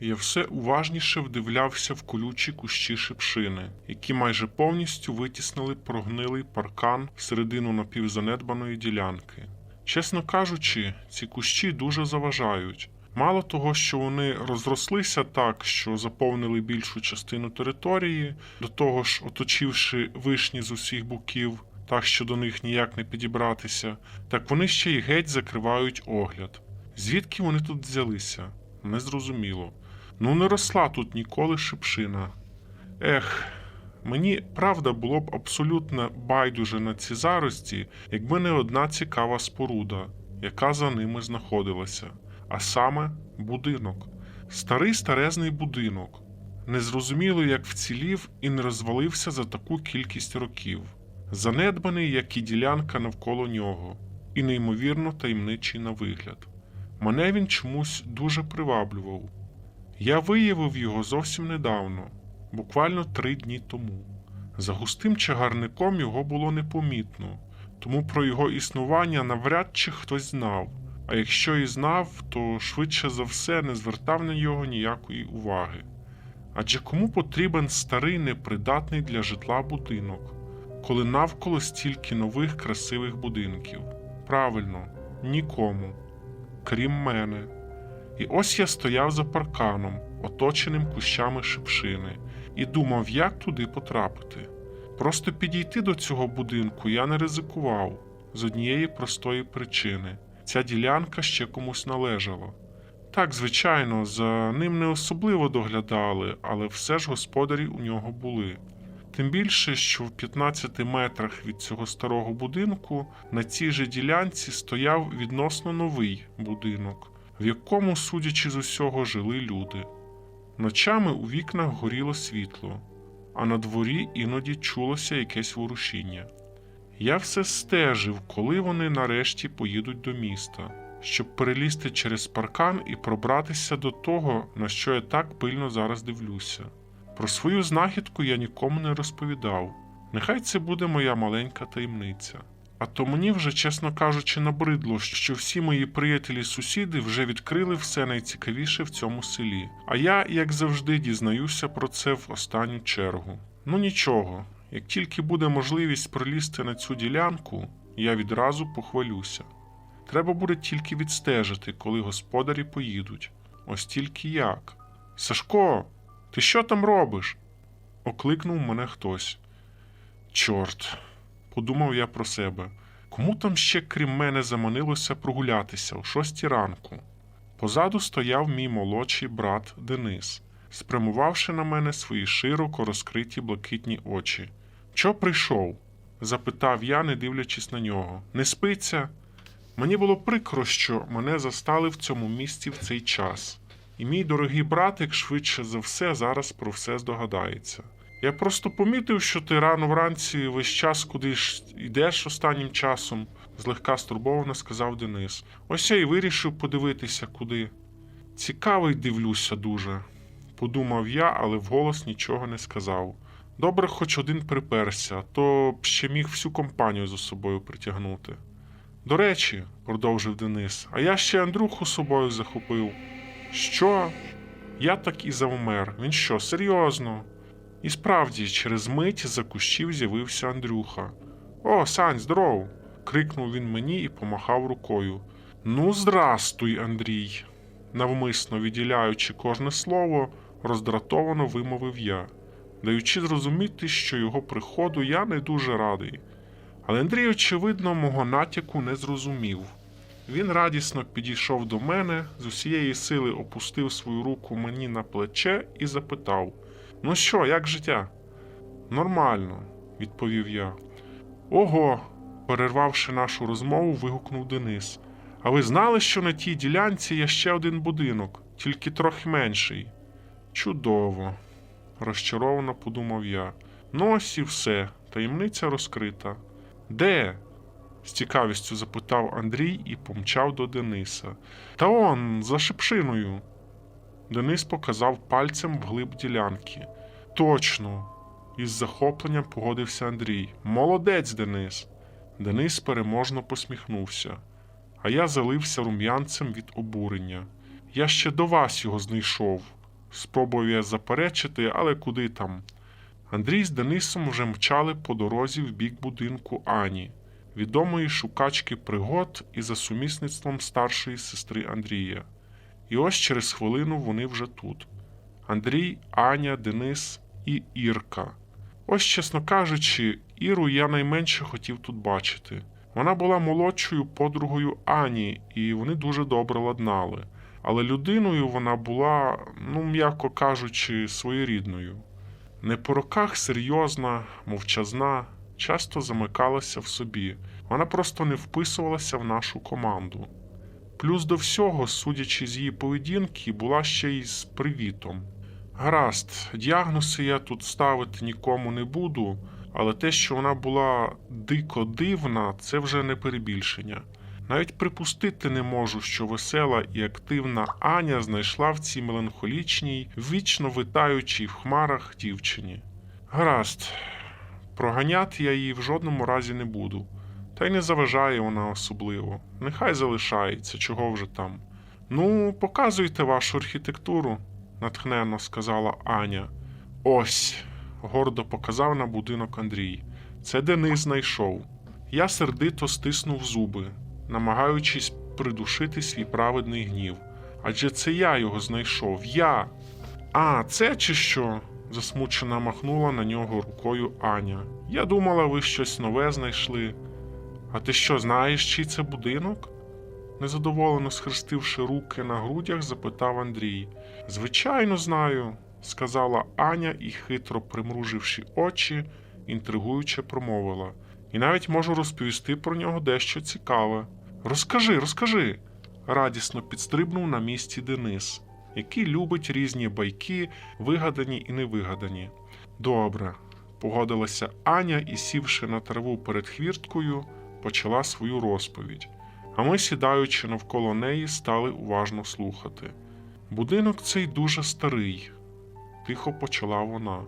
Я все уважніше вдивлявся в колючі кущі шипшини, які майже повністю витіснили прогнилий паркан всередину напівзанедбаної ділянки. Чесно кажучи, ці кущі дуже заважають. Мало того, що вони розрослися так, що заповнили більшу частину території, до того ж, оточивши вишні з усіх боків, так що до них ніяк не підібратися, так вони ще й геть закривають огляд. Звідки вони тут взялися? Незрозуміло. Ну, не росла тут ніколи шипшина. Ех, мені правда було б абсолютно байдуже на ці зарості, якби не одна цікава споруда, яка за ними знаходилася, а саме будинок. Старий старезний будинок. Незрозуміло, як вцілів і не розвалився за таку кількість років, занедбаний, як і ділянка навколо нього, і неймовірно таємничий на вигляд. Мене він чомусь дуже приваблював. Я виявив його зовсім недавно, буквально три дні тому. За густим чагарником його було непомітно, тому про його існування навряд чи хтось знав, а якщо і знав, то швидше за все не звертав на нього ніякої уваги. Адже кому потрібен старий непридатний для житла будинок, коли навколо стільки нових красивих будинків? Правильно, нікому, крім мене. І ось я стояв за парканом, оточеним кущами шипшини, і думав, як туди потрапити. Просто підійти до цього будинку я не ризикував з однієї простої причини ця ділянка ще комусь належала. Так, звичайно, за ним не особливо доглядали, але все ж господарі у нього були. Тим більше, що в 15 метрах від цього старого будинку на цій же ділянці стояв відносно новий будинок, в якому, судячи з усього, жили люди. Ночами у вікнах горіло світло, а на дворі іноді чулося якесь ворушіння. Я все стежив, коли вони нарешті поїдуть до міста, щоб перелізти через паркан і пробратися до того, на що я так пильно зараз дивлюся. Про свою знахідку я нікому не розповідав. Нехай це буде моя маленька таємниця. А то мені вже, чесно кажучи, набридло, що всі мої приятелі-сусіди вже відкрили все найцікавіше в цьому селі. А я, як завжди, дізнаюся про це в останню чергу. Ну нічого, як тільки буде можливість пролізти на цю ділянку, я відразу похвалюся. Треба буде тільки відстежити, коли господарі поїдуть. Ось тільки як. Сашко, ти що там робиш? окликнув мене хтось. Чорт, подумав я про себе. Кому там ще, крім мене, заманилося прогулятися о шостій ранку? Позаду стояв мій молодший брат Денис, спрямувавши на мене свої широко розкриті блакитні очі. Чо прийшов? запитав я, не дивлячись на нього. Не спиться? Мені було прикро, що мене застали в цьому місці в цей час. І мій дорогий братик швидше за все зараз про все здогадається. Я просто помітив, що ти рано вранці весь час кудись йдеш останнім часом, злегка стурбовано сказав Денис. Ось я й вирішив подивитися, куди. Цікавий дивлюся дуже, подумав я, але вголос нічого не сказав. Добре, хоч один приперся, то б ще міг всю компанію за собою притягнути. До речі, продовжив Денис, а я ще Андрюху з собою захопив. Що? Я так і завмер. Він що, серйозно? І справді, через мить за кущів з'явився Андрюха. О, Сань, здоров! крикнув він мені і помахав рукою. Ну, здрастуй, Андрій. Навмисно відділяючи кожне слово, роздратовано вимовив я, даючи зрозуміти, що його приходу я не дуже радий. Але Андрій, очевидно, мого натяку не зрозумів. Він радісно підійшов до мене, з усієї сили опустив свою руку мені на плече і запитав: Ну що, як життя? Нормально, відповів я. Ого, перервавши нашу розмову, вигукнув Денис. А ви знали, що на тій ділянці є ще один будинок, тільки трохи менший? Чудово, розчаровано подумав я. Ну ось і все, таємниця розкрита. Де? з цікавістю запитав Андрій і помчав до Дениса. Та он, за шипшиною. Денис показав пальцем вглиб ділянки. Точно, із захопленням погодився Андрій. Молодець, Денис. Денис переможно посміхнувся, а я залився рум'янцем від обурення. Я ще до вас його знайшов, Спробував я заперечити, але куди там. Андрій з Денисом вже мчали по дорозі в бік будинку Ані, відомої шукачки пригод і за сумісництвом старшої сестри Андрія. І ось через хвилину вони вже тут. Андрій, Аня, Денис і Ірка. Ось, чесно кажучи, Іру я найменше хотів тут бачити. Вона була молодшою подругою Ані, і вони дуже добре ладнали. Але людиною вона була, ну м'яко кажучи, своєрідною. Не по роках серйозна, мовчазна, часто замикалася в собі. Вона просто не вписувалася в нашу команду. Плюс до всього, судячи з її поведінки, була ще й з привітом. Гаразд, діагнози я тут ставити нікому не буду, але те, що вона була дико дивна, це вже не перебільшення. Навіть припустити не можу, що весела і активна Аня знайшла в цій меланхолічній, вічно витаючій в хмарах дівчині. Гаразд, проганяти я її в жодному разі не буду. Та й не заважає вона особливо. Нехай залишається, чого вже там. Ну, показуйте вашу архітектуру, натхненно сказала Аня. Ось, гордо показав на будинок Андрій. Це Денис знайшов. Я сердито стиснув зуби, намагаючись придушити свій праведний гнів. Адже це я його знайшов. Я. А, це чи що? засмучено махнула на нього рукою Аня. Я думала, ви щось нове знайшли. А ти що, знаєш, чий це будинок? Незадоволено схрестивши руки на грудях, запитав Андрій. Звичайно, знаю, сказала Аня і, хитро примруживши очі, інтригуюче промовила. І навіть можу розповісти про нього дещо цікаве. Розкажи, розкажи. радісно підстрибнув на місці Денис, який любить різні байки, вигадані і невигадані. Добре, погодилася Аня і, сівши на траву перед хвірткою, почала свою розповідь. А ми, сідаючи навколо неї, стали уважно слухати. Будинок цей дуже старий, тихо почала вона.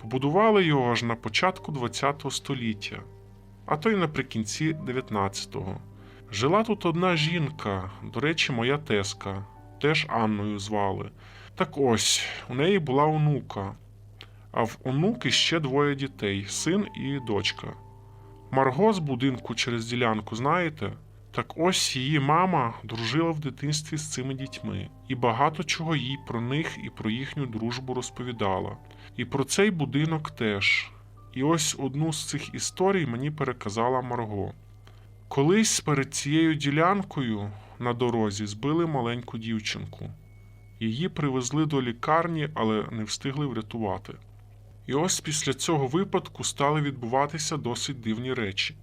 Побудували його аж на початку ХХ століття, а то й наприкінці 19-го. Жила тут одна жінка, до речі, моя теска, теж Анною звали. Так ось, у неї була онука, а в онуки ще двоє дітей син і дочка. Марго з будинку через ділянку, знаєте? Так ось її мама дружила в дитинстві з цими дітьми, і багато чого їй про них і про їхню дружбу розповідала. І про цей будинок теж. І ось одну з цих історій мені переказала Марго. Колись перед цією ділянкою на дорозі збили маленьку дівчинку. Її привезли до лікарні, але не встигли врятувати. І ось після цього випадку стали відбуватися досить дивні речі.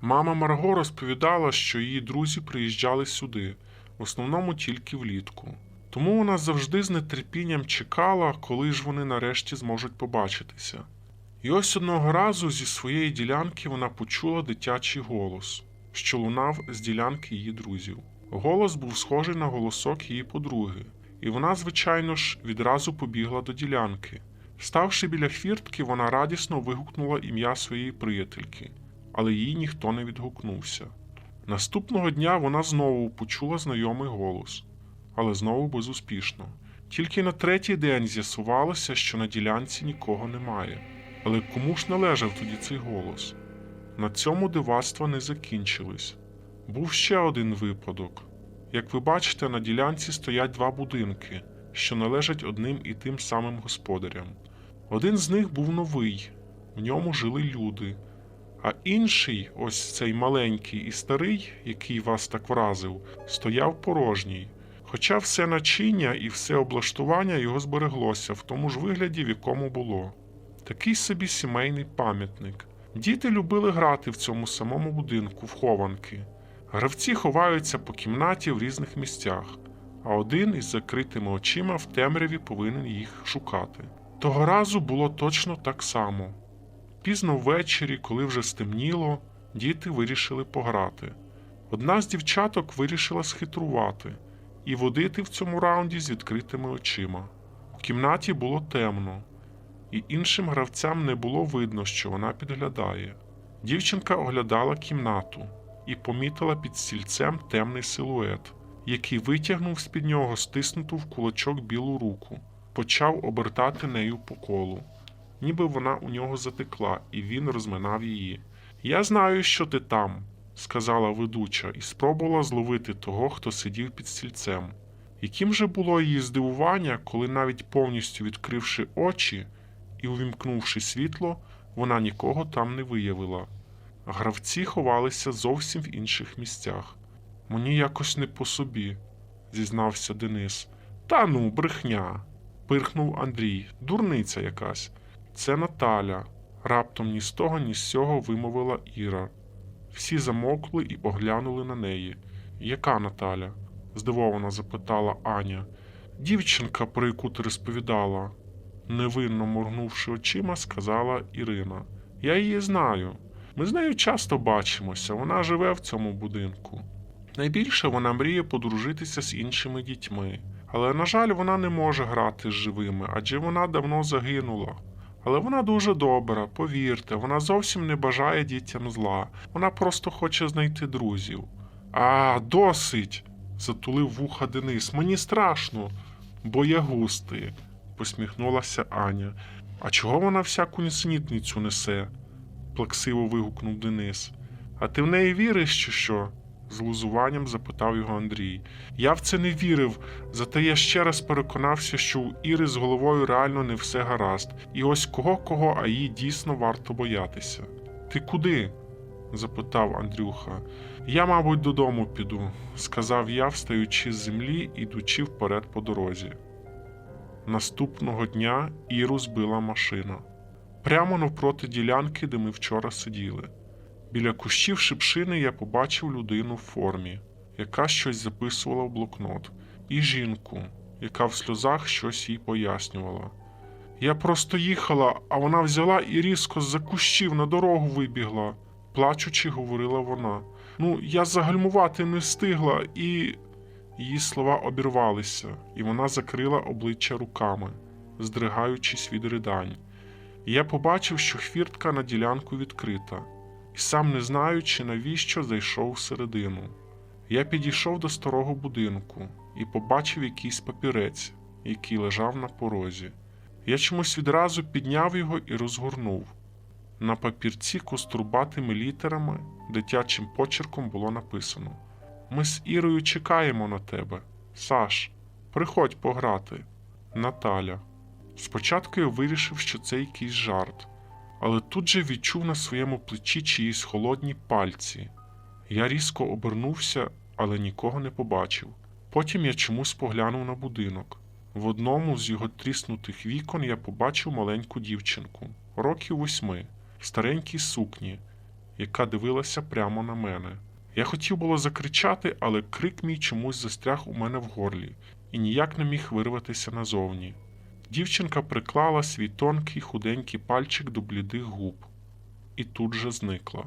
Мама Марго розповідала, що її друзі приїжджали сюди, в основному тільки влітку. Тому вона завжди з нетерпінням чекала, коли ж вони нарешті зможуть побачитися. І ось одного разу зі своєї ділянки вона почула дитячий голос, що лунав з ділянки її друзів. Голос був схожий на голосок її подруги, і вона, звичайно ж, відразу побігла до ділянки. Ставши біля хвіртки, вона радісно вигукнула ім'я своєї приятельки, але їй ніхто не відгукнувся. Наступного дня вона знову почула знайомий голос, але знову безуспішно. Тільки на третій день з'ясувалося, що на ділянці нікого немає. Але кому ж належав тоді цей голос? На цьому дивацтва не закінчились. Був ще один випадок. Як ви бачите, на ділянці стоять два будинки, що належать одним і тим самим господарям. Один з них був новий, в ньому жили люди, а інший, ось цей маленький і старий, який вас так вразив, стояв порожній. Хоча все начиння і все облаштування його збереглося в тому ж вигляді, в якому було. Такий собі сімейний пам'ятник. Діти любили грати в цьому самому будинку в хованки. Гравці ховаються по кімнаті в різних місцях, а один із закритими очима в темряві повинен їх шукати. Того разу було точно так само. Пізно ввечері, коли вже стемніло, діти вирішили пограти. Одна з дівчаток вирішила схитрувати і водити в цьому раунді з відкритими очима. У кімнаті було темно, і іншим гравцям не було видно, що вона підглядає. Дівчинка оглядала кімнату і помітила під стільцем темний силует, який витягнув з під нього стиснуту в кулачок білу руку. Почав обертати нею по колу, ніби вона у нього затекла, і він розминав її. Я знаю, що ти там, сказала ведуча, і спробувала зловити того, хто сидів під стільцем. Яким же було її здивування, коли навіть повністю відкривши очі і увімкнувши світло, вона нікого там не виявила. Гравці ховалися зовсім в інших місцях. Мені якось не по собі, зізнався Денис. Та ну, брехня. Пирхнув Андрій. Дурниця якась. Це Наталя. Раптом ні з того, ні з сього вимовила Іра. Всі замовкли і поглянули на неї. Яка Наталя? здивовано запитала Аня. Дівчинка, про яку ти розповідала, невинно моргнувши очима, сказала Ірина. Я її знаю. Ми з нею часто бачимося, вона живе в цьому будинку. Найбільше вона мріє подружитися з іншими дітьми, але, на жаль, вона не може грати з живими, адже вона давно загинула. Але вона дуже добра, повірте, вона зовсім не бажає дітям зла, вона просто хоче знайти друзів. А, досить. затулив вуха Денис. Мені страшно, боягуз ти, посміхнулася Аня. А чого вона всяку нісенітницю несе? плаксиво вигукнув Денис. А ти в неї віриш, чи що? З лузуванням запитав його Андрій. Я в це не вірив, зате я ще раз переконався, що у Іри з головою реально не все гаразд, і ось кого кого, а їй дійсно варто боятися. Ти куди? запитав Андрюха. Я, мабуть, додому піду, сказав я, встаючи з землі і йдучи вперед по дорозі. Наступного дня Іру збила машина. Прямо навпроти ділянки, де ми вчора сиділи. Біля кущів шипшини я побачив людину в формі, яка щось записувала в блокнот, і жінку, яка в сльозах щось їй пояснювала. Я просто їхала, а вона взяла і різко з-за кущів на дорогу вибігла, плачучи, говорила вона. Ну, я загальмувати не встигла, і. Її слова обірвалися, і вона закрила обличчя руками, здригаючись від ридань. Я побачив, що хвіртка на ділянку відкрита, і сам не знаючи, навіщо зайшов всередину. Я підійшов до старого будинку і побачив якийсь папірець, який лежав на порозі. Я чомусь відразу підняв його і розгорнув. На папірці кострубатими літерами дитячим почерком було написано: Ми з Ірою чекаємо на тебе. Саш, приходь пограти. Наталя. Спочатку я вирішив, що це якийсь жарт, але тут же відчув на своєму плечі чиїсь холодні пальці. Я різко обернувся, але нікого не побачив. Потім я чомусь поглянув на будинок. В одному з його тріснутих вікон я побачив маленьку дівчинку, років восьми, в старенькій сукні, яка дивилася прямо на мене. Я хотів було закричати, але крик мій чомусь застряг у мене в горлі і ніяк не міг вирватися назовні. Дівчинка приклала свій тонкий худенький пальчик до блідих губ і тут же зникла.